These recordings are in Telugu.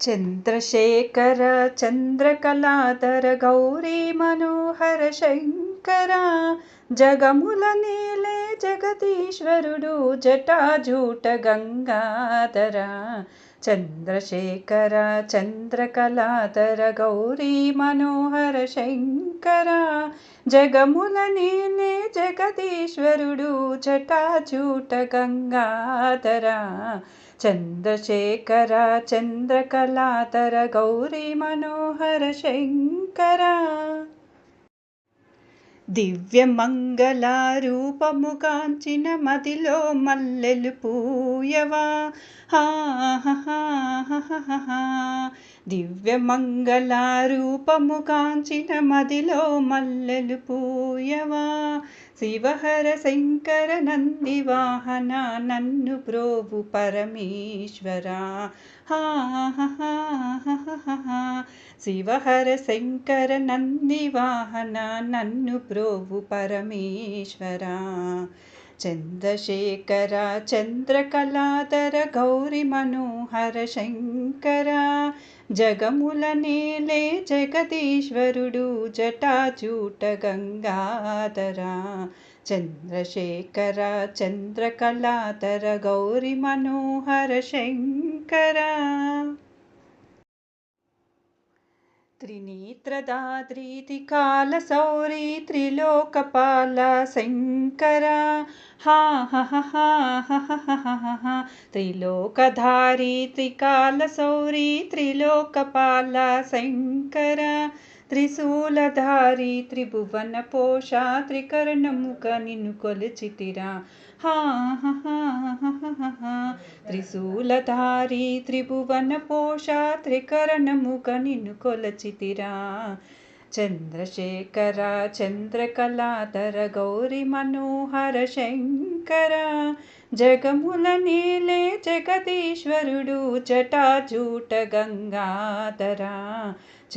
चन्द्रशेखर चन्द्रकलाधर गौरी मनोहर शङ्कर जगमुलनीले जगदीश्वरुडु जटा झूट జగదీశ్వరుడు జటాజూట గంగాధర చంద్రశేఖర చంద్రకళాధర గౌరీ మనోహర శంకర జగముల నీలే జగదీశ్వరుడు జటాజూట గంగాధర చంద్రశేఖర చంద్రకళాతర గౌరీ మనోహర శంకర. దివ్యమంగళారూపము కాంచిన మదిలో మల్లెలు పూయవా? దివ్య మంగళ రూపము కాంచిన మదిలో మల్లెలు పూయవా. శివహర శంకర నంది వాహన నన్ను ప్రోభు పరమేశ్వర. శివహర శంకర నంది వాహన నన్ను ప్రోభు పరమేశ్వర. चन्द्रशेखरा चन्द्रकलाधर गौरिमनोहर शङ्करा जगमुलनीले जगदीश्वरुडु जटाजूटगङ्गाधरा चन्द्रशेखरा चन्द्रकला दर गौरिमनोहर शङ्करा। त्रिनेत्रधारि त्रिकालसौरि त्रिलोकपाला शङ्करा हा हा हा हा त्रिलोकधारी त्रिकालसौरी त्रिलोकपाला शङ्कर त्रिशूलधारी त्रिभुवनपोषा त्रिकर्णमुख निलु चितिरा हा हा हा हा త్రిశూలధారి త్రిభువన పోష త్రికరణముఖ నిన్ను కొలచితిరా. చంద్రశేఖర చంద్రకళాధర గౌరి మనోహర శంకర జగముల నీలే జగదీశ్వరుడు జటాజూట గంగాధర.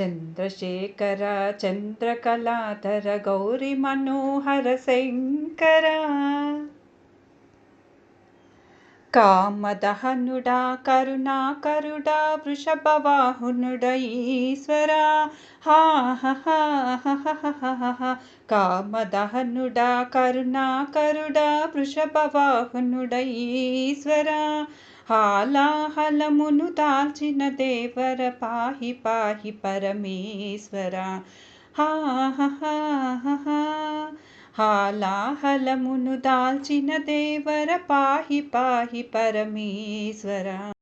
చంద్రశేఖర చంద్రకళాధర గౌరి మనోహర శంకర. కామదహనుడా కరుణాకరుడా వృషభవాహునుడ ఈశ్వర కామదహనుడా కరుణాకరుడా వృషభవాహునుడ ఈశ్వర హాలాహలమును దాల్చిన దేవర పాహి పాహి పరమేశ్వర. हालाहलमुनु दाल्चिन देवर पाहि पाहि परमेश्वर